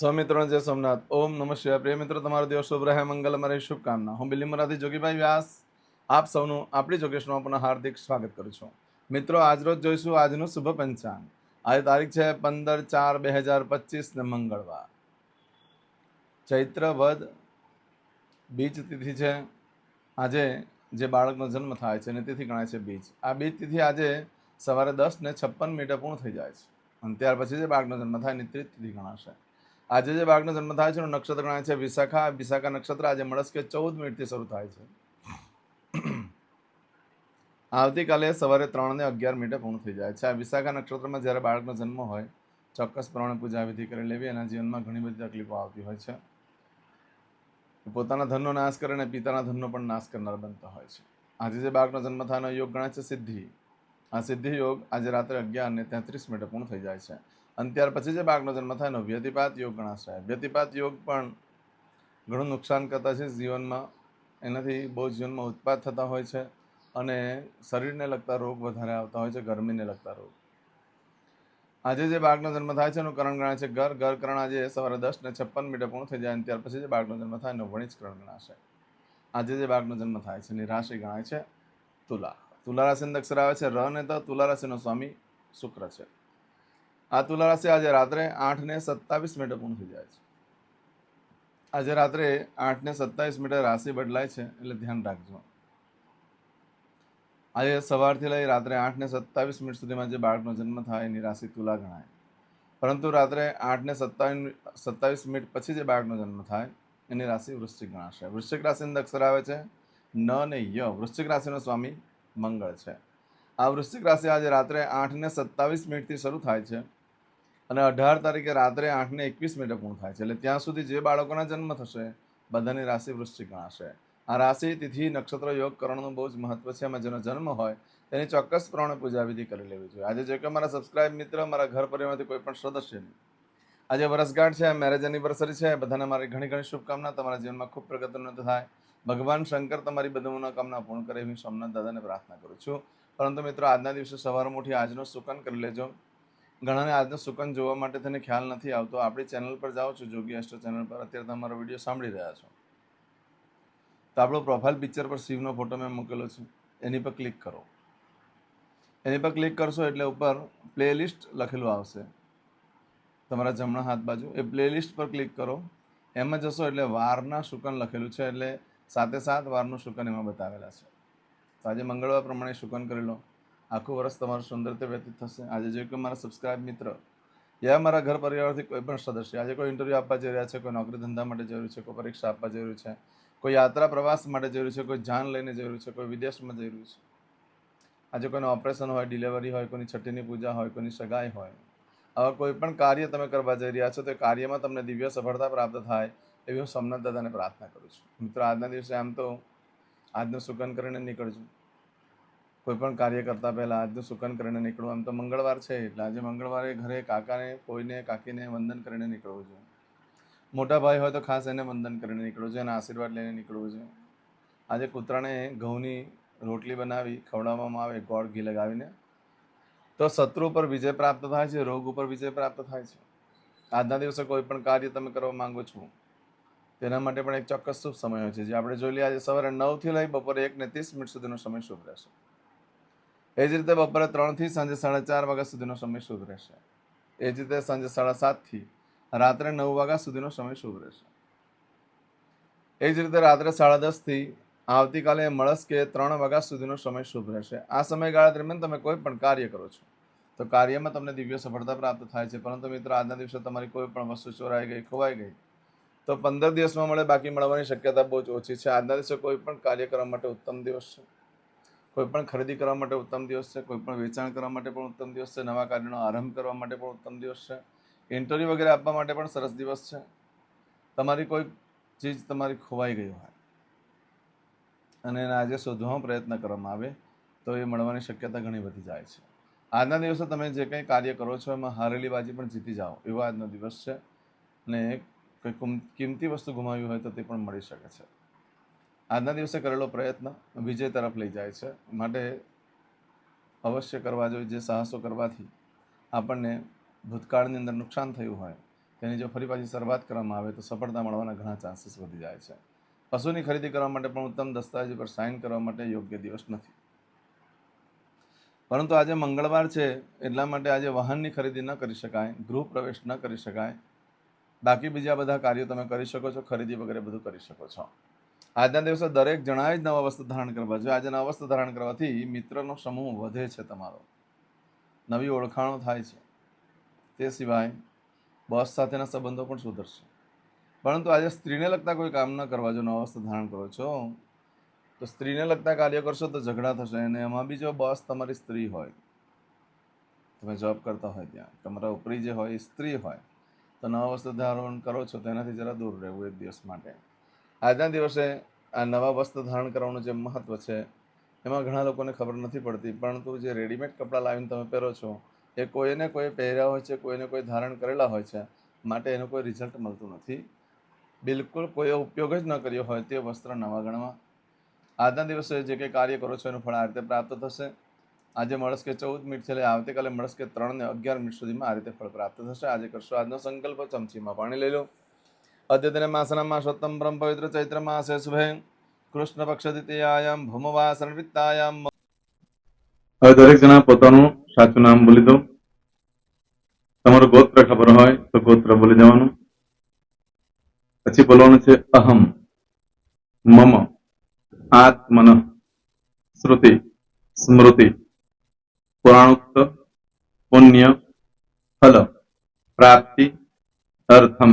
સ્વમિત્રો જય સોમનાથ. ઓમ નમઃ શિવાય. પ્રિય મિત્રો, તમારો દિવસ શુભ રહે, મંગલ મારી શુભકામના. હું બિલીમરાથી જોગીભાઈ વ્યાસ. આપ સૌનું આપણી જોગેશમાં પુનઃ હાર્દિક સ્વાગત કરું છું. મિત્રો આજરોજ જોઈશું આજનું શુભ પંચાંગ. આજે તારીખ છે પંદર ચાર બે હજાર પચીસને મંગળવાર. ચૈત્ર વદ બીજ તિથિ છે. આજે જે બાળકનો જન્મ થાય છે અને તિથિ ગણાય છે બીજ. આ બીજ તિથિ આજે સવારે દસ ને છપ્પન મિનિટે પૂર્ણ થઈ જાય છે. અને ત્યાર પછી જે બાળકનો જન્મ થાય એની ત્રીજ તિથિ ગણાશે. આજે જે બાળકનો જન્મ થાય છે, એનું નક્ષત્ર ગણાય છે વિશાખા. વિશાખા નક્ષત્ર આજે મળસ્કે ચૌદ મિનિટથી શરૂ થાય છે. આવતીકાલે સવારે ત્રણ ને અગિયાર મિનિટે પૂર્ણ થઈ જાય છે. આ વિશાખા નક્ષત્રમાં જ્યારે બાળકનો જન્મ હોય, ચોક્કસ પ્રમાણે પૂજા વિધિ કરી લેવી. એના જીવનમાં ઘણી બધી તકલીફો આવતી હોય છે. પોતાના ધનનો નાશ કરે અને પિતાના ધનનો પણ નાશ કરનાર બનતા હોય છે. આજે જે બાળકનો જન્મ થવાનો યોગ ગણાય છે સિદ્ધિ. આ સિદ્ધિ યોગ આજે રાત્રે અગિયાર ને તેત્રીસ મિનિટે પૂર્ણ થઈ જાય છે. અને ત્યાર પછી જે બાળકનો જન્મ થાય એનો વ્યતિપાત યોગ ગણાશે. વ્યતિપાત યોગ પણ ઘણું નુકસાન કરતા છે જીવનમાં. એનાથી બહુ જીવનમાં ઉત્પાદ થતા હોય છે અને શરીરને લગતા રોગ વધારે આવતા હોય છે, ગરમીને લગતા રોગ. આજે જે બાળકનો જન્મ થાય છે એનું કરણ ગણાય છે ઘર. ઘર કરણ આજે સવારે દસ ને છપ્પન મિનિટે પૂર્ણ થઈ જાય અને ત્યાર પછી જે બાળકનો જન્મ થાય એનો વણિજ કરણ ગણાશે. આજે જે બાળકનો જન્મ થાય છે એની રાશિ ગણાય છે તુલા. તુલા રાશિની અક્ષર આવે છે ર ને તો. તુલા રાશિનો સ્વામી શુક્ર છે. આ તુલા રાશિ આજે રાત્રે આઠ ને સત્તાવીસ મિનિટે પૂર્ણ થઈ જાય છે. આજે રાત્રે આઠ ને સત્તાવીસ મિનિટે રાશિ બદલાય છે એટલે ધ્યાન રાખજો. આજે સવારથી લઈ રાત્રે આઠ ને સત્તાવીસ મિનિટ સુધીમાં જે બાળકનો જન્મ થાય એની રાશિ તુલા ગણાય. પરંતુ રાત્રે આઠ ને સત્તાવીસ સત્તાવીસ મિનિટ પછી જે બાળકનો જન્મ થાય એની રાશિ વૃશ્ચિક ગણાશે. વૃશ્ચિક રાશિની અક્ષર આવે છે ન ને ય. વૃશ્ચિક રાશિનો સ્વામી મંગળ છે. આ વૃશ્ચિક રાશિ આજે રાત્રે આઠ ને સત્તાવીસ મિનિટથી શરૂ થાય છે. અને અઢાર તારીખે રાત્રે આઠને એકવીસ મિનિટે પૂર્ણ થાય છે. એટલે ત્યાં સુધી જે બાળકોના જન્મ થશે, બધાની રાશિ વૃશ્ચિક ગણાશે. આ રાશિ, તિથિ, નક્ષત્ર, યોગ કરણનું બહુ જ મહત્વ છે. એમાં જેનો જન્મ હોય, તેની ચોક્કસ પ્રમાણે પૂજા વિધિ કરી લેવી જોઈએ. આજે જે કે મારા સબસ્ક્રાઇબ મિત્ર, મારા ઘર પરિવારમાંથી કોઈ પણ સદસ્ય આજે વરસગાંઠ છે મેરેજ એનિવર્સરી છે. બધાને મારી ઘણી ઘણી શુભકામના. તમારા જીવનમાં ખૂબ પ્રગતિનો થાય. ભગવાન શંકર તમારી બધી મનોકામના પૂર્ણ કરે એવી સોમનાથ દાદાને પ્રાર્થના કરું છું. પરંતુ મિત્રો, આજના દિવસે સવારમાં ઉઠી આજનો સુકન કરી લેજો. ઘણાને આજનો સુકન જોવા માટે તેને ખ્યાલ નથી આવતો. આપણી ચેનલ પર જાઓ છો, જોગી એસ્ટ્રો ચેનલ પર. અત્યારે તમારો વીડિયો સાંભળી રહ્યા છો. તો આપણો પ્રોફાઇલ પિક્ચર પર શિવનો ફોટો મેં મૂકેલો છે. એની પર ક્લિક કરો. એની પર ક્લિક કરશો એટલે ઉપર પ્લેલિસ્ટ લખેલું આવશે. તમારા જમણા હાથ બાજુ એ પ્લેલિસ્ટ પર ક્લિક કરો. એમાં જશો એટલે વારના શુકન લખેલું છે એટલે સાતે સાત વારનું શુકન એમાં બતાવેલા છે. તો આજે મંગળવાર પ્રમાણે શુકન કરી લો. આખું વર્ષ તમારું સુંદર રીતે વ્યતીત થશે. આજે જો કે મારા સબસ્ક્રાઇબ મિત્ર, યા મારા ઘર પરિવારથી કોઈ પણ સદસ્ય, આજે કોઈ ઇન્ટરવ્યૂ આપવા જઈ રહ્યા છે, કોઈ નોકરી ધંધા માટે જરૂર છે, કોઈ પરીક્ષા આપવા જરૂર છે, કોઈ યાત્રા પ્રવાસ માટે જરૂર છે, કોઈ જાન લઈને જરૂર છે, કોઈ વિદેશમાં જરૂરી છે. આજે કોઈનું ઓપરેશન હોય ડિલિવરી હોય, કોઈની છઠ્ઠીની પૂજા હોય, કોઈની સગાઈ હોય, આવા કોઈ પણ કાર્ય તમે કરવા જઈ રહ્યા છો, તો કાર્યમાં તમને દિવ્ય સફળતા પ્રાપ્ત થાય એવી હું સોમનાથ દાદાને પ્રાર્થના કરું છું. મિત્રો, આજના દિવસે આમ તો, આજનું સુકન કરીને નીકળજો. કોઈ પણ કાર્ય કરતાં પહેલાં આજનું સુકન કરીને નીકળવું આમ તો મંગળવાર છે એટલે આજે મંગળવારે ઘરે કાકાને, કોઈને, કાકીને વંદન કરીને નીકળવું જોઈએ મોટા ભાઈ હોય તો ખાસ એને વંદન કરીને નીકળવું જોઈએ અને આશીર્વાદ લઈને નીકળવું જોઈએ આજે કૂતરાને ઘઉંની રોટલી બનાવી ખવડાવવામાં આવે, ગોળ ઘી લગાવીને. તો શત્રુ ઉપર વિજય પ્રાપ્ત થાય છે, રોગ ઉપર વિજય પ્રાપ્ત થાય છે. આજના દિવસે કોઈ પણ કાર્ય તમે કરવા માંગો છો, તેના માટે પણ એક ચોક્કસ શુભ સમય હોય છે. જે આપણે જોઈ લઈએ આજે સવારે નવથી લઈ બપોરે એક ને ત્રીસ મિનિટ સુધીનો સમય શુભ રહેશે. એ જ રીતે બપોરે ત્રણથી સાંજે સાડા ચાર વાગ્યા સુધીનો સમય શુભ રહેશે. એ જ રીતે સાંજે સાડા સાતથી રાત્રે નવ વાગ્યા સુધીનો સમય શુભ રહેશે. એ જ રીતે રાત્રે સાડા દસથી આવતીકાલે મળસ કે ત્રણ વાગ્યા સુધીનો સમય શુભ રહેશે. આ સમયગાળા દરમિયાન તમે કોઈ પણ કાર્ય કરો છો. તો કાર્યમાં તમને દિવ્ય સફળતા પ્રાપ્ત થાય છે. પરંતુ મિત્રો, આજના દિવસે તમારી કોઈ પણ વસ્તુ ચોરાઈ ગઈ, ખોવાઈ ગઈ, તો પંદર દિવસમાં મળે, બાકી મળવાની શક્યતા બહુ જ ઓછી છે. આજના દિવસે કોઈ પણ કાર્ય કરવા માટે ઉત્તમ દિવસ છે. કોઈ પણ ખરીદી કરવા માટે ઉત્તમ દિવસ છે, કોઈ પણ વેચાણ કરવા માટે પણ ઉત્તમ દિવસ છે, નવા કાર્યનો આરંભ કરવા માટે પણ ઉત્તમ દિવસ છે ઇન્ટરવ્યૂ વગેરે આપવા માટે પણ સરસ દિવસ છે. તમારી કોઈ ચીજ તમારી ખોવાઈ ગઈ હોય અને એને આજે શોધવાનો પ્રયત્ન કરવામાં આવે, તો એ મળવાની શક્યતા ઘણી વધી જાય છે. આજના દિવસે તમે જે કંઈ કાર્ય કરો છો, એમાં હારેલી બાજી પણ જીતી જાઓ, એવો આજનો દિવસ છે અને કંઈ કુમ- કિંમતી વસ્તુ ગુમાવી હોય તો તે પણ મળી શકે છે. આજના દિવસે કરેલો પ્રયત્ન વિજય તરફ લઈ જાય છે. માટે અવશ્ય કરવા જોઈએ જે સાહસો કરવાથી આપણને ભૂતકાળની અંદર નુકસાન થયું હોય, તેની જો ફરી પાછી શરૂઆત કરવામાં આવે, તો સફળતા મળવાના ઘણા ચાન્સીસ વધી જાય છે. પશુની ખરીદી કરવા માટે પણ ઉત્તમ દસ્તાવેજ પર સાઇન કરવા માટે યોગ્ય દિવસ નથી. પરંતુ આજે મંગળવાર છે, એટલા માટે આજે વાહનની ખરીદી ન કરી શકાય, ગૃહ પ્રવેશ ન કરી શકાય. બાકી બીજા બધા કાર્યો તમે કરી શકો છો, ખરીદી વગેરે બધું કરી શકો છો. આજના દિવસે દરેક જણાએ જ નવા વસ્ત્ર ધારણ કરવા જોઈએ. આજે નવા વસ્ત્ર ધારણ કરવાથી મિત્રનો સમૂહ વધે છે તમારો. નવી ઓળખાણો થાય છે. તે સિવાય બસ સાથેના સંબંધો પણ સુધરશે. પરંતુ આજે સ્ત્રીને લગતા કોઈ કામ ન કરવા જો નવા વસ્ત્ર ધારણ કરો છો, તો સ્ત્રીને લગતા કાર્ય કરશો તો ઝઘડા થશે અને એમાં બી જો બસ તમારી સ્ત્રી હોય, તમે જોબ કરતા હોય ત્યાં, તમારા ઉપરી જે હોય એ સ્ત્રી હોય, તો નવા વસ્ત્ર ધારણ કરો છો, તેનાથી જરા દૂર રહેવું એક દિવસ માટે. આજના દિવસે આ નવા વસ્ત્ર ધારણ કરવાનું જે મહત્ત્વ છે, એમાં ઘણા લોકોને ખબર નથી પડતી, પરંતુ જે રેડીમેડ કપડાં લાવીને તમે પહેરો છો, એ કોઈને કોઈ પહેર્યા હોય છે, કોઈને કોઈ ધારણ કરેલા હોય છે, માટે એનું કોઈ રિઝલ્ટ મળતું નથી. બિલકુલ કોઈ ઉપયોગ જ ન કર્યો હોય તે વસ્ત્ર નવા ગણવા. આજના દિવસે જે કંઈ કાર્ય કરો છો એનું ફળ આ રીતે પ્રાપ્ત થશે. આજે મળસ કે ચૌદ મિનિટ છે, એટલે આવતીકાલે મળસ કે ત્રણ ને અગિયાર મિનિટ સુધીમાં આ રીતે ફળ પ્રાપ્ત થશે. આજે કરશો આજનો સંકલ્પ, ચમચીમાં પાણી લઈ લો. અદ્યતન માસના માસોત્તમ પરમ પવિત્ર ચૈત્ર માસે શુભે કૃષ્ણ પક્ષ દ્વિતીયાયામ ભૂમવાસન વિત્તાયામ હવે દરેક જણા પોતાનું સાચું નામ બોલી દો તમારું ગોત્ર ખબર હોય તો ગોત્ર બોલી જવાનું પછી બોલવાનું છે અહમ, મમ, આત્મન, શ્રુતિ, સ્મૃતિ, પુરાણોક્ત, પુણ્ય, ફલ, પ્રાપ્તિ, અર્થમ.